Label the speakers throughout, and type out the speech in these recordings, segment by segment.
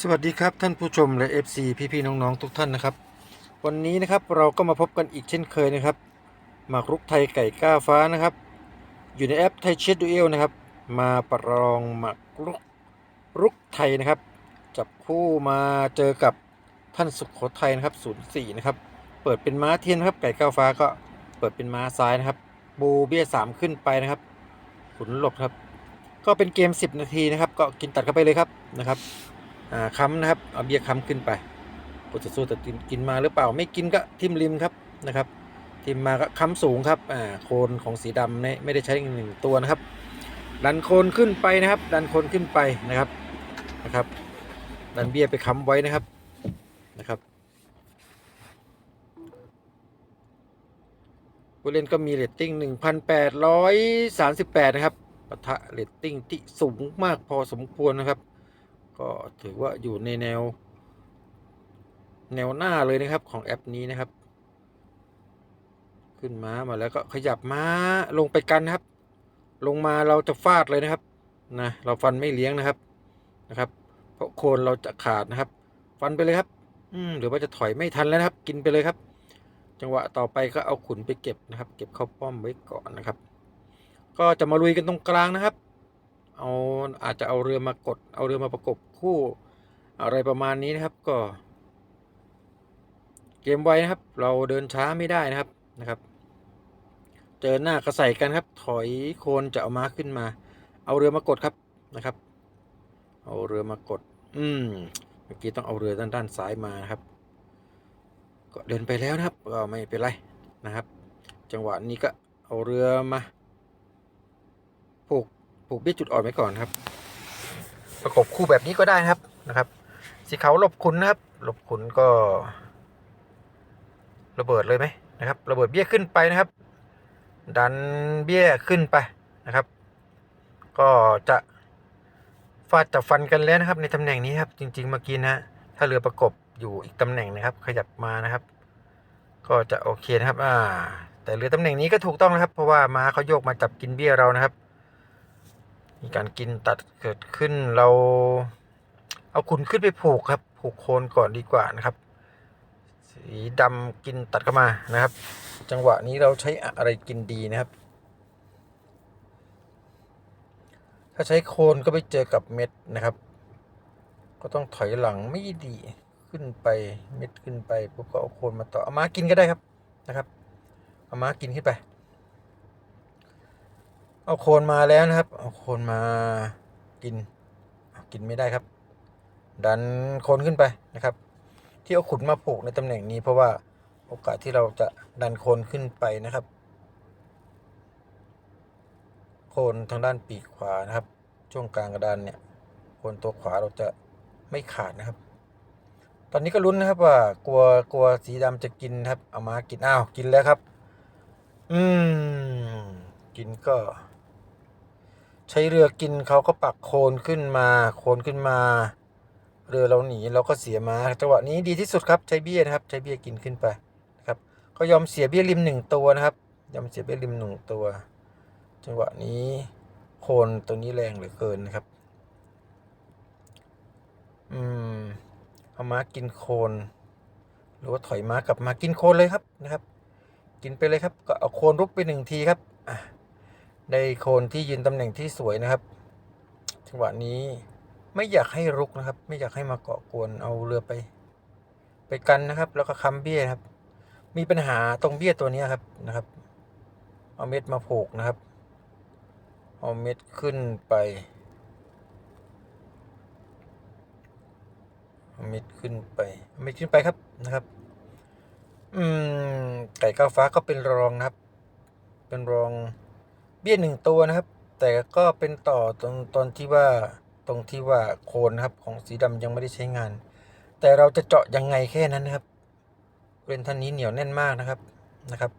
Speaker 1: สวัสดีครับท่านผู้ชมและ FC พี่ๆน้องๆทุกท่านนะครับ วันนี้นะครับเราก็มาพบกันอีกเช่นเคยนะครับหมากรุกไทยไก่ก้าฟ้านะครับ อยู่ในแอปไทยเชดดูเอลนะครับ มาประลองหมากรุกรุกไทยนะครับ จับคู่มาเจอกับท่านสุขโขทัยนะครับ04นะครับเปิดเป็นม้าเทียนครับไก่ก้าฟ้าก็เปิดเป็นม้าซ้ายนะครับ บูเบี้ยสามขึ้นไปนะครับขุนหลบครับ ก็เป็นเกม 10 นาทีนะครับ ก็กินตัดเข้าไปเลยครับนะครับ ค้ำนะครับเอาเบียร์ค้ำขึ้นไปกูจะสู้แต่กินมาหรือเปล่าไม่กินก็ทิมริมครับนะครับ ทิมมาก็ค้ำสูงครับโคนของสีดำเนี่ยไม่ได้ใช้อีกหนึ่งตัวนะครับ ดันโคนขึ้นไปนะครับ ดันโคนขึ้นไปนะครับนะครับดันเบียร์ไปค้ำไว้นะครับนะครับผู้เล่นก็มีเรตติ้ง 1,838 นะครับปะทะเรตติ้งที่สูงมากพอสมควรนะครับ ก็ถือว่าอยู่ในแนว แนวหน้าเลยนะครับของแอปนี้นะครับ ขึ้นม้ามาแล้วก็ขยับม้าลงไปกันนะครับ ลงมาเราจะฟาดเลยนะครับนะเราฟันไม่เลี้ยงนะครับนะครับ เพราะโคนเราจะขาดนะครับ ฟันไปเลยครับ อืมหรือว่าจะถอยไม่ทันแล้วนะครับ กินไปเลยครับ จังหวะต่อไปก็เอาขุนไปเก็บนะครับ เก็บเข้าป้อมไว้ก่อนนะครับ ก็จะมาลุยกันตรงกลางนะครับ เอาอาจจะเอาเรือมากด เอาเรือมาประกบคู่อะไรประมาณนี้นะครับก็ เกมไวนะครับ เราเดินช้าไม่ได้นะครับนะครับ เจอหน้ากระใส่กันครับ ถอยโคนจะเอาม้าขึ้นมา เอาเรือมากดครับนะครับ เอาเรือมากด อืมเมื่อกี้ต้องเอาเรือด้านด้านซ้ายมานะครับ ก็เดินไปแล้วนะครับก็ไม่เป็นไรนะครับ จังหวะนี้ก็เอาเรือมาผูก ผูกเบี้ยจุดอ่อนไว้ก่อนครับ ประกบคู่แบบนี้ก็ได้นะครับนะครับ สีขาวหลบขุนนะครับ หลบขุนก็ ระเบิดเลยไหมนะครับ ระเบิดเบี้ยขึ้นไปนะครับ ดันเบี้ยขึ้นไปนะครับ ก็จะฟาดจะฟันกันแล้วนะครับ ในตำแหน่งนี้ครับ จริง ๆ เมื่อกี้นะถ้าเรือประกบอยู่อีกตำแหน่งนะครับ ขยับมานะครับ ก็จะโอเคนะครับ อ่า แต่เรือตำแหน่งนี้ก็ถูกต้องนะครับ เพราะว่าม้าเขาโยกมาจับกินเบี้ยเรานะครับ มีการกินตัดเกิดขึ้นเราเอาขุนขึ้นไปผูกครับ ผูกโคนก่อนดีกว่านะครับ สีดำกินตัดเข้ามานะครับ จังหวะนี้เราใช้อะไรกินดีนะครับ ถ้าใช้โคนก็ไปเจอกับเม็ดนะครับ ก็ต้องถอยหลังไม่ดีขึ้นไปเม็ดขึ้นไปปุ๊บก็เอาโคนมาต่อเอามากินก็ได้ครับนะครับ เอามากินขึ้นไป เอาโคนมาแล้วนะครับ เอาโคนมากิน กินไม่ได้ครับ ดันโคนขึ้นไปนะครับ ที่เอาขุนมาผูกในตำแหน่งนี้ เพราะว่าโอกาสที่เราจะดันโคนขึ้นไปนะครับ โคนทางด้านปีกขวานะครับ ช่วงกลางกระดานเนี่ย โคนตัวขวาเราจะไม่ขาดนะครับ ตอนนี้ก็ลุ้นนะครับว่ากลัวกลัวสีดำจะกินครับ เอามากินอ้าวกินแล้วครับ อืมกินก็ ใช้เรือกินเขาก็ปักโคนขึ้นมา โคนขึ้นมา เรือเราหนีเราก็เสียมาจังหวะนี้ดีที่สุดครับใช้เบี้ยนะครับ ใช้เบี้ยกินขึ้นไปนะครับ ก็ยอมเสียเบี้ยริมหนึ่งตัวนะครับยอมเสียเบี้ยริมหนึ่งตัว จังหวะนี้โคนตัวนี้แรงเหลือเกินนะครับ อืมเอาม้ากินโคนหรือว่าถอยม้ากลับมากินโคนเลยครับนะครับ กินไปเลยครับก็เอาโคนรุกไปหนึ่งทีครับอะ ได้โคนที่ยืนตำแหน่งที่สวยนะครับ จังหวะนี้ไม่อยากให้รุกนะครับ ไม่อยากให้มาเกาะกวนเอาเรือไป ไปกันนะครับ แล้วก็ค้ำเบี้ยครับ มีปัญหาตรงเบี้ยตัวนี้ครับนะครับ เอาเม็ดมาผูกนะครับ เอาเม็ดขึ้นไปเอาเม็ดขึ้นไปเอาเม็ดขึ้นไปครับนะครับ อืมไก่ก้าวฟ้าก็เป็นรองนะครับ เป็นรอง เบี้ยหนึ่งตัวนะครับ แต่ก็เป็นต่อตรงตอนที่ว่าตรงที่ว่าโคนนะครับของสีดำยังไม่ได้ใช้งาน แต่เราจะเจาะยังไงแค่นั้นนะครับเล่นท่านนี้เหนียวแน่นมากนะครับนะครับ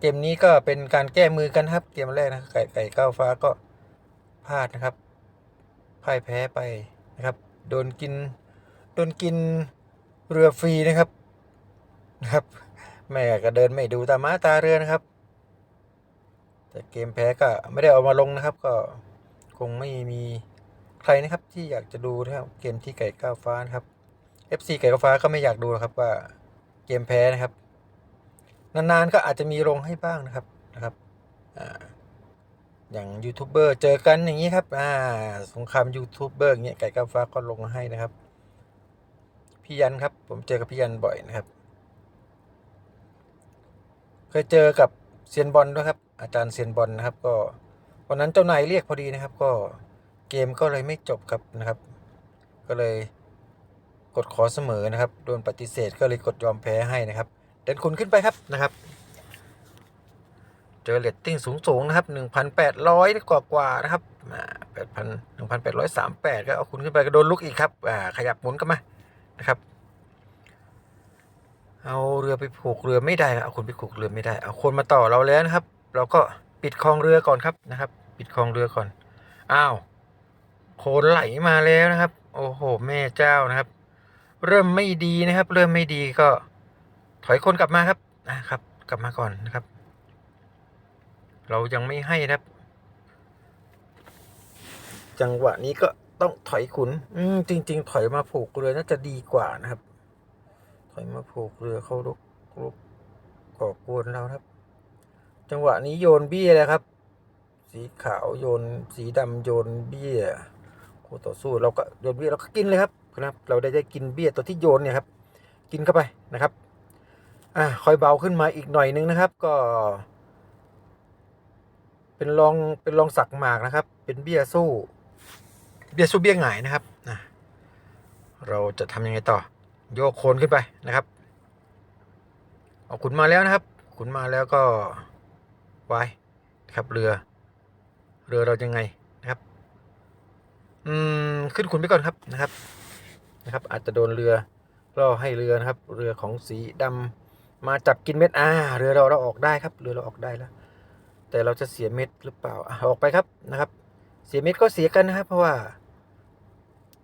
Speaker 1: เกมนี้ก็เป็นการแก้มือกันครับ เกมแรกนะไก่ไก่ก้าวฟ้าก็พลาดนะครับพ่ายแพ้ไปนะครับโดนกินโดนกินเรือฟรีนะครับนะครับ แม่ก็เดินไม่ดูตาม้าตาเรือนะครับ แต่เกมแพ้ก็ไม่ได้เอามาลงนะครับ ก็คงไม่มีใครนะครับที่อยากจะดูนะครับเกมที่ไก่ก้าวฟ้านะครับ FC ไก่ก้าวฟ้าก็ไม่อยากดูครับว่าเกมแพ้นะครับ นานๆก็อาจจะมีลงให้บ้างนะครับนะครับอย่างยูทูบเบอร์เจอกันอย่างนี้ครับอ่าสงครามยูทูบเบอร์อย่างเงี้ยไก่ก้าวฟ้าก็ลงให้นะครับ พี่ยันครับ ผมเจอกับพี่ยันบ่อยนะครับ ยเจอกับเซียนบอลด้วยครับ อาจารย์เซียนบอลนะครับ ก็วันนั้นเจ้านายเรียกพอดีนะครับ ก็เกมก็เลยไม่จบครับนะครับ ก็เลยกดขอเสมอนะครับโดนปฏิเสธก็เลยกดยอมแพ้ให้นะครับเดินคุณขึ้นไปครับนะครับ เจอเลตติ้งสูงๆนะครับ 1,800 กว่ากว่านะครับอ่า8,000 1,838 ก็เอาคุณขึ้นไปก็โดนลุกอีกครับอ่าขยับหมุนกลันมานะครับ เอาเรือไปผูกเรือไม่ได้ครับเอาคนไปผูกเรือไม่ได้ เอาคนมาต่อเราแล้วนะครับ เราก็ปิดคลองเรือก่อนครับนะครับ ปิดคลองเรือก่อนอ้าวโคนไหลมาแล้วนะครับ โอ้โห แม่เจ้านะครับ เริ่มไม่ดีนะครับ เริ่มไม่ดีก็ ถอยคนกลับมาครับนะครับ กลับมาก่อนนะครับ เรายังไม่ให้นะครับ จังหวะนี้ก็ต้องถอยขุน อืมจริง ๆ ถอยมาผูกเรือน่าจะดีกว่านะครับ อยมาผูกเรือเข้าลุกลุกก่อกวนเราครับ จังหวะนี้โยนเบี้ยแล้วครับ สีขาวโยนสีดำโยนเบี้ยคู่ต่อสู้เราก็โยนเบี้ยเราก็กินเลยครับครับ เราได้ได้กินเบี้ยตัวที่โยนเนี่ยครับ กินเข้าไปนะครับอะคอยเบาขึ้นมาอีกหน่อยนึงนะครับ ก็ เป็นรองเป็นรองสักหมากนะครับ เป็นเบี้ยสู้ เบี้ยสู้เบี้ยหงายนะครับนะเราจะทำยังไงต่อ โยกโคนขึ้นไปนะครับเอาขุนมาแล้วนะครับ ขุนมาแล้วก็ไว้นะครับเรือ เรือเรายังไงนะครับ อืมขึ้นขุนไปก่อนครับนะครับนะครับ อาจจะโดนเรือล่อให้เรือนะครับ เรือของสีดำมาจับกินเม็ดอ่าเรือเราเราออกได้ครับ เรือเราออกได้แล้ว แต่เราจะเสียเม็ดหรือเปล่าอออกไปครับนะครับ เสียเม็ดก็เสียกันนะครับ เพราะว่า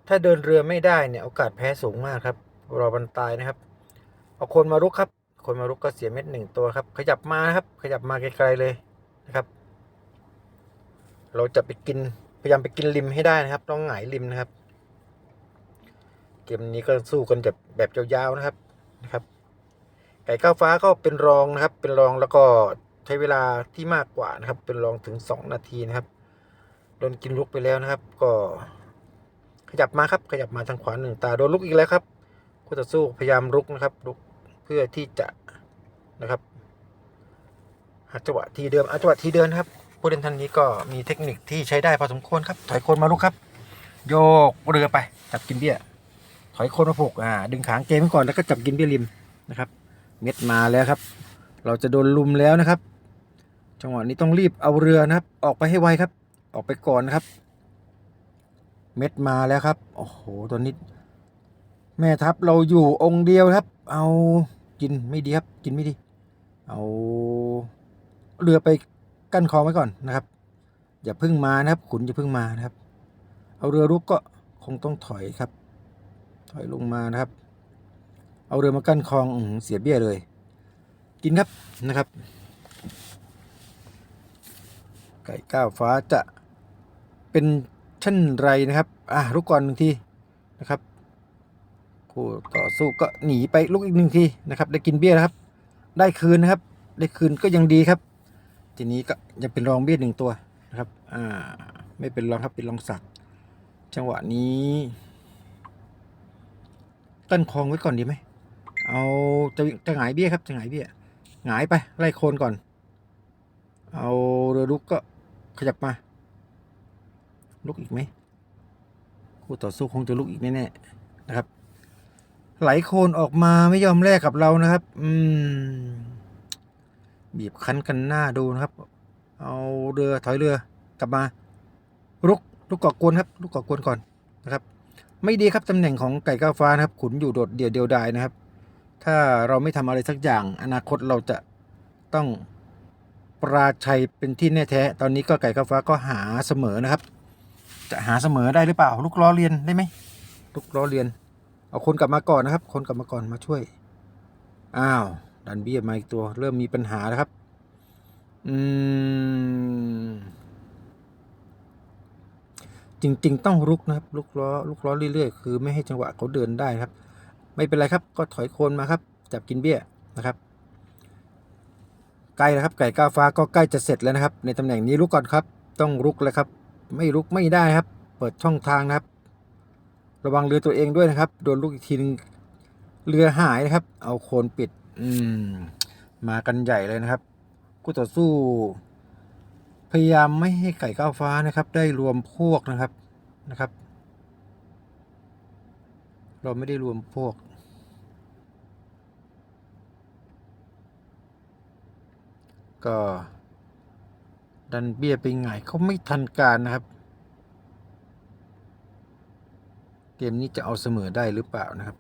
Speaker 1: ถ้าเดินเรือไม่ได้เนี่ยโอกาสแพ้สูงมากครับ รอบันตายนะครับ เอาคนมารุกครับ คนมารุกก็เสียเม็ดหนึ่งตัวครับ ขยับมานะครับ ขยับมาไกลๆเลยนะครับ เราจะไปกินพยายามไปกินริมให้ได้นะครับ ต้องหงายริมนะครับ เกมนี้ก็สู้กันแบบแบบยาวๆนะครับนะครับ ไก่ก้าวฟ้าก็เป็นรองนะครับ เป็นรองแล้วก็ใช้เวลาที่มากกว่านะครับ เป็นรองถึงสองนาทีนะครับโดนกินลุกไปแล้วนะครับ ก็ขยับมาครับ ขยับมาทางขวาหนึ่งตาโดนลุกอีกแล้วครับ คู่ต่อสู้พยายามลุกนะครับลุกเพื่อที่จะนะครับหาจังหวะทีเดิมอาจังหวะทีเดิมนครับผู้เล่นท่านนี้ก็มีเทคนิคที่ใช้ได้พอสมควรครับ ถอยโคนมาลุกครับ โยกเรือไปจับกินเบี้ย ถอยโคนมาผูกอ่าดึงขางเกมก่อนแล้วก็จับกินเบี้ยริมนะครับ เม็ดมาแล้วครับ เราจะโดนลุมแล้วนะครับ จังหวะนี้ต้องรีบเอาเรือนะครับ ออกไปให้ไวครับ ออกไปก่อนนะครับ เม็ดมาแล้วครับโอ้โหตอนนี้ แม่ทัพเราอยู่องค์เดียวครับ เอากินไม่ดีครับ กินไม่ดี เอาเรือไปกั้นคลองไว้ก่อนนะครับ อย่าพึ่งมานะครับ ขุนอย่าพึ่งมานะครับ เอาเรือรุกก็คงต้องถอยครับ ถอยลงมานะครับ เอาเรือมากั้นคลองเสียเบี้ยเลย กินครับนะครับ ไก่ก้าวฟ้าจะเป็นเช่นไรนะครับ อะลุกก่อนหนึ่งทีนะครับ คู่ต่อสู้ก็หนีไปลุกอีกหนึ่งทีนะครับ ได้กินเบี้ยนะครับ ได้คืนนะครับ ได้คืนก็ยังดีครับ ทีนี้ก็ยังเป็นรองเบี้ยหนึ่งตัวนะครับ อ่า ไม่เป็นรองครับเป็นรองสักจังหวะนี้ตั้นคลองไว้ก่อนดีไหมเอาจะจะหงายเบี้ยครับจะหงายเบี้ยหงายไปไล่โคนก่อน เอาเรือลุกก็ขยับมา ลุกอีกไหมคู่ต่อสู้คงจะลุกอีกแน่ๆนะครับ ไหลโคนออกมาไม่ยอมแลกกับเรานะครับ อืม บีบคั้นกันหน้าดูนะครับ เอาเรือถอยเรือกลับมา ลุกลุกก่อกวนครับลุกก่อกวนก่อนนะครับ ไม่ดีครับตำแหน่งของไก่ก้าฟ้านะครับ ขุนอยู่โดดเดี่ยวเดียวดายนะครับ ถ้าเราไม่ทำอะไรสักอย่าง อนาคตเราจะต้องปราชัยเป็นที่แน่แท้ ตอนนี้ก็ไก่ก้าฟ้าก็หาเสมอนะครับ จะหาเสมอได้หรือเปล่า ลูกล้อเรียนได้ไหมลูกล้อเรียน เอาคนกลับมาก่อนนะครับ คนกลับมาก่อนมาช่วย อ้าว ดันเบี้ยมาอีกตัว เริ่มมีปัญหาแล้วครับ อืม จริง ๆ ต้องลุกนะครับลุกล้อลุกล้อเรื่อยๆ คือ ไม่ให้จังหวะเขาเดินได้ครับ ไม่เป็นไรครับ ก็ถอยโคนมาครับ จับกินเบี้ยนะครับใกล้แล้วครับ ไก่ก้าฟ้าก็ใกล้จะเสร็จแล้วนะครับ ในตำแหน่งนี้ลุกก่อนครับ ต้องลุกแล้วครับ ไม่ลุกไม่ได้ครับ เปิดช่องทางนะครับ ระวังเรือตัวเองด้วยนะครับ โดนลูกอีกทีนึงเรือหายนะครับ เอาโคนปิด อืม มากันใหญ่เลยนะครับคู่ต่อสู้ พยายามไม่ให้ไก่ก้าวฟ้านะครับ ได้รวมพวกนะครับนะครับ เราไม่ได้รวมพวก ก็ดันเบี้ยไปไงายเขาไม่ทันการนะครับ เกมนี้จะเอาเสมอได้หรือเปล่านะครับ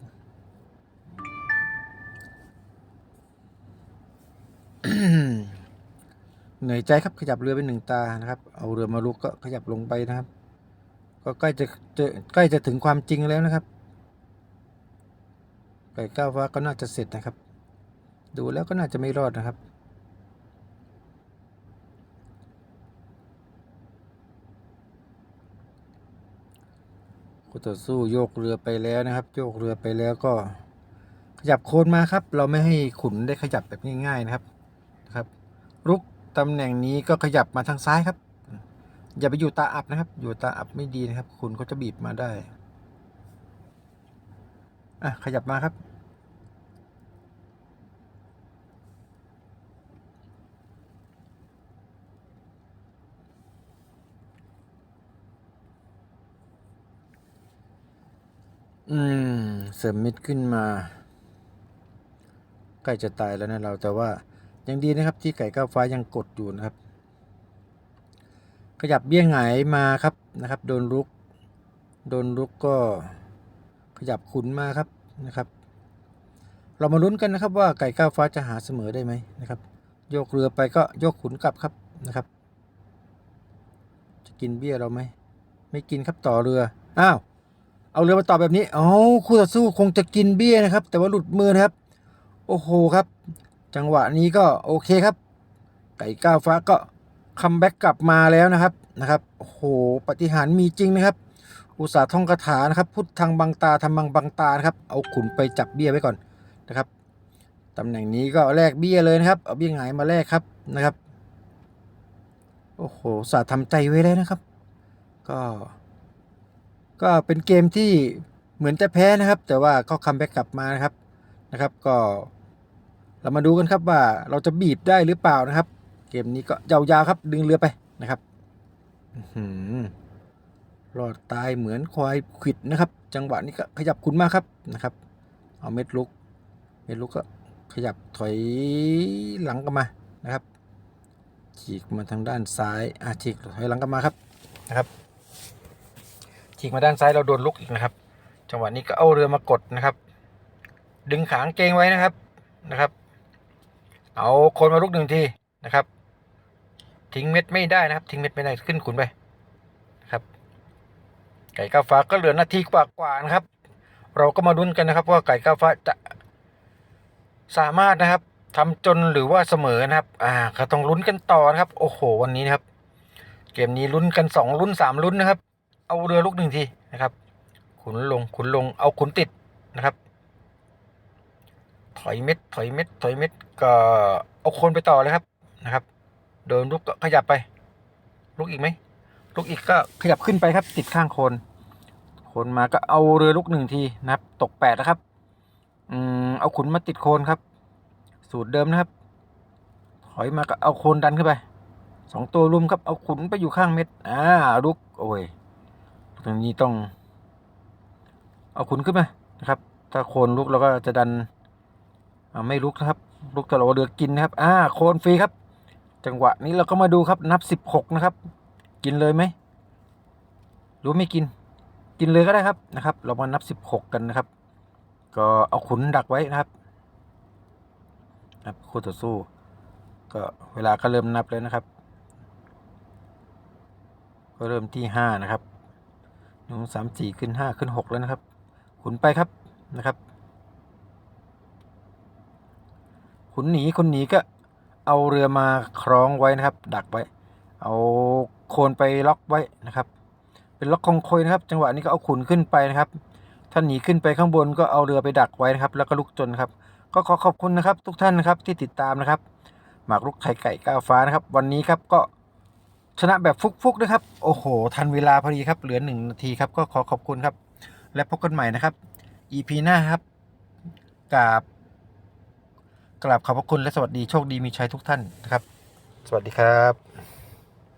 Speaker 1: เหนื่อยใจครับขยับเรือไปหนึ่งตานะครับ เอาเรือมาลุกก็ขยับลงไปนะครับ ก็ใกล้จะจะใกล้จะถึงความจริงแล้วนะครับ ไก่ก้าวฟ้าก็น่าจะเสร็จนะครับ ดูแล้วก็น่าจะไม่รอดนะครับ คู่ต่อสู้โยกเรือไปแล้วนะครับ โยกเรือไปแล้วก็ ขยับโคนมาครับ เราไม่ให้ขุนได้ขยับแบบง่ายๆนะครับนะครับรุกตำแหน่งนี้ก็ขยับมาทางซ้ายครับ อย่าไปอยู่ตาอับนะครับ อยู่ตาอับไม่ดีนะครับคุณก็จะบีบมาได้อะขยับมาครับ อืม เสริมมิดขึ้นมา ใกล้จะตายแล้วนะเราแต่ว่ายังดีนะครับที่ไก่ก้าวฟ้ายังกดอยู่นะครับ ขยับเบี้ยงหงายมาครับนะครับ โดนลุก โดนลุกก็ขยับขุนมาครับนะครับ เรามาลุ้นกันนะครับว่าไก่ก้าวฟ้าจะหาเสมอได้ไหมนะครับ โยกเรือไปก็โยกขุนกลับครับนะครับ จะกินเบี้ยเราไหมไม่กินครับต่อเรืออ้าว เอาเรือมาต่อแบบนี้อ๋อคู่ต่อสู้คงจะกินเบี้ยนะครับ แต่ว่าหลุดมือนะครับ โอ้โหครับ จังหวะนี้ก็โอเคครับ ไก่ก้าวฟ้าก็คัมแบ็กกลับมาแล้วนะครับนะครับโอ้โหปฏิหาร์มีจริงนะครับ อุตสาห์ท่องคาถานะครับ พุทธังบังตาธรรมังบังตานะครับ เอาขุนไปจับเบี้ยไว้ก่อนนะครับตำแหน่งนี้ก็แลกเบี้ยเลยนะครับ เอาเบี้ยหงายมาแลกครับนะครับ โอ้โห สาห์ทำใจไว้เลยนะครับ ก็ ก็เป็นเกมที่เหมือนจะแพ้นะครับ แต่ว่าก็คัมแบ็กกลับมานะครับนะครับ ก็เรามาดูกันครับว่าเราจะบีบได้หรือเปล่านะครับ เกมนี้ก็ยาวๆครับ ดึงเรือไปนะครับอื้อหือรอดตายเหมือนควายขวิดนะครับ จังหวะนี้ก็ขยับคุณมากครับนะครับ เอาเม็ดลุก เม็ดลุกก็ขยับถอยหลังกลับมานะครับฉีกมาทางด้านซ้ายอะฉีกถอยหลังกลับมาครับนะครับ ฉีกมาด้านซ้ายเราโดนลุกอีกนะครับ จังหวะนี้ก็เอาเรือมากดนะครับ ดึงขางเกงไว้นะครับนะครับ เอาคนมาลุกหนึ่งทีนะครับ ทิ้งเม็ดไม่ได้นะครับ ทิ้งเม็ดไม่ได้ขึ้นขุนไปนะครับ ไก่ก้าฟ้าก็เหลือนาทีกว่าๆนะครับ เราก็มาดุนกันนะครับ ว่าไก่ก้าฟ้าจะสามารถนะครับทำจนหรือว่าเสมอนะครับ อ่าก็ต้องลุ้นกันต่อนะครับ โอ้โห วันนี้นะครับ เกมนี้ลุ้นกันสองลุ้นสามลุ้นนะครับ เอาเรือลุกหนึ่งทีนะครับ ขุนลงขุนลงเอาขุนติดนะครับ ถอยเม็ด ถอยเม็ด ถอยเม็ด ก็เอาโคนไปต่อเลยครับนะครับเดินลุกก็ขยับไปลุกอีกไหมลุกอีกก็ขยับขึ้นไปครับ ติดข้างโคนโคนมาก็เอาเรือลุกหนึ่งทีนะครับ ตกแปดแล้วครับ อืมเอาขุนมาติดโคนครับ สูตรเดิมนะครับ ถอยมาก็เอาโคนดันขึ้นไปสองตัวรุมครับ เอาขุนไปอยู่ข้างเม็ด อ่าลุกโอ้ย ตรงนี้ต้องเอาขุนขึ้นมานะครับ ถ้าโคนลุกเราก็จะดันไม่ลุกนะครับ ลุกตลอดเรือกินนะครับ อ่า โคนฟรีครับ จังหวะนี้เราก็มาดูครับนับสิบหกนะครับ กินเลยไหมหรือไม่กิน กินเลยก็ได้ครับนะครับ เรามานับสิบหกกันนะครับ ก็เอาขุนดักไว้นะครับนะครับคู่ต่อสู้ก็เวลาก็เริ่มนับแล้วนะครับ ก็เริ่มที่ห้านะครับ นึ่งสามสี่ขึ้นห้าขึ้นหกแล้วนะครับ ขุนไปครับนะครับ ขุนหนีคนหนีก็เอาเรือมาคล้องไว้นะครับ ดักไว้ เอาโคนไปล็อกไว้นะครับ เป็นล็อกคองโคยนะครับ จังหวะนี้ก็เอาขุนขึ้นไปนะครับท่านหนีขึ้นไปข้างบนก็เอาเรือไปดักไว้นะครับ แล้วก็ลุกจนครับ ก็ขอขอบคุณนะครับ ทุกท่านนะครับที่ติดตามนะครับ หมากรุกไข่ไก่ก้าวฟ้านะครับ วันนี้ครับก็ ชนะแบบฟุกๆนะครับ โอ้โห ทันเวลาพอดีครับ เหลือหนึ่งนาทีครับ ก็ขอขอบคุณครับ และพบกันใหม่นะครับ EP หน้าครับกราบกราบขอบพระคุณและสวัสดีโชคดีมีชัยทุกท่านนะครับ สวัสดีครับ